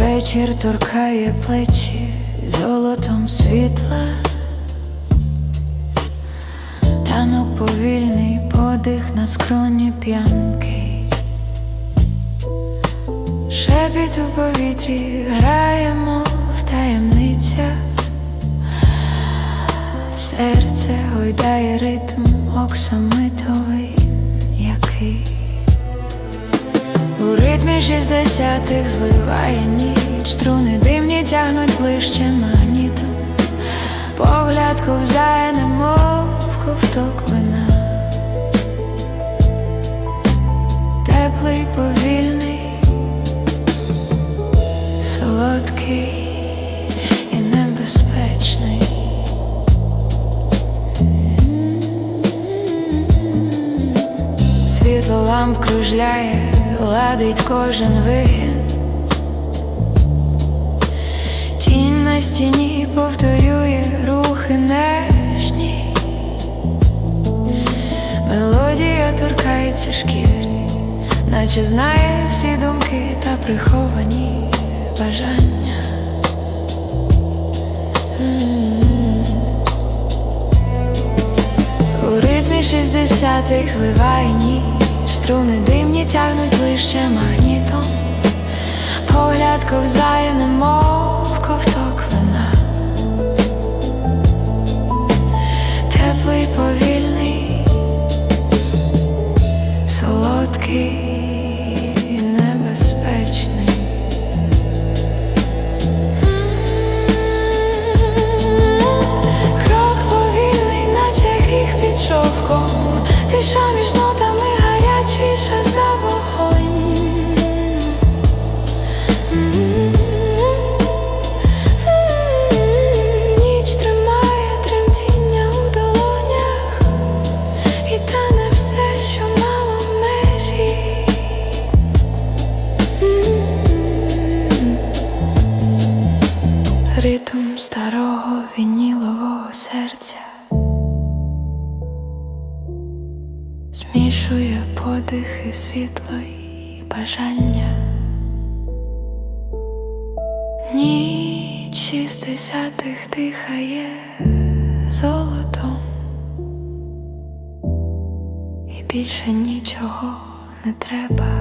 Вечір торкає плечі золотом світла, танок повільний подих на скроні п'янки, шепіт у повітрі граємо в таємницях, серце гойдає ритм оксамитовий, шістдесятих зливає ніч, струни димні тягнуть ближче магнітом, погляд ковзає, немов ковток вина, теплий, повільний, солодкий і небезпечний. Світло ламп кружляє, гладить кожен вигін. Тінь на стіні повторює рухи нежні. Мелодія торкається шкіри, наче знає всі думки та приховані бажання. У ритмі шістдесятих зливає ніч Струни димні тягнуть ближче магнітом Погляд ковзає, немов ковток вина. Теплий, повільний, солодкий і небезпечний. Крок повільний, наче гріх під шовком, тиша старого вінілового серця змішує подихи світло і бажання. Ніч шістдесятих дихає золотом, і більше нічого не треба.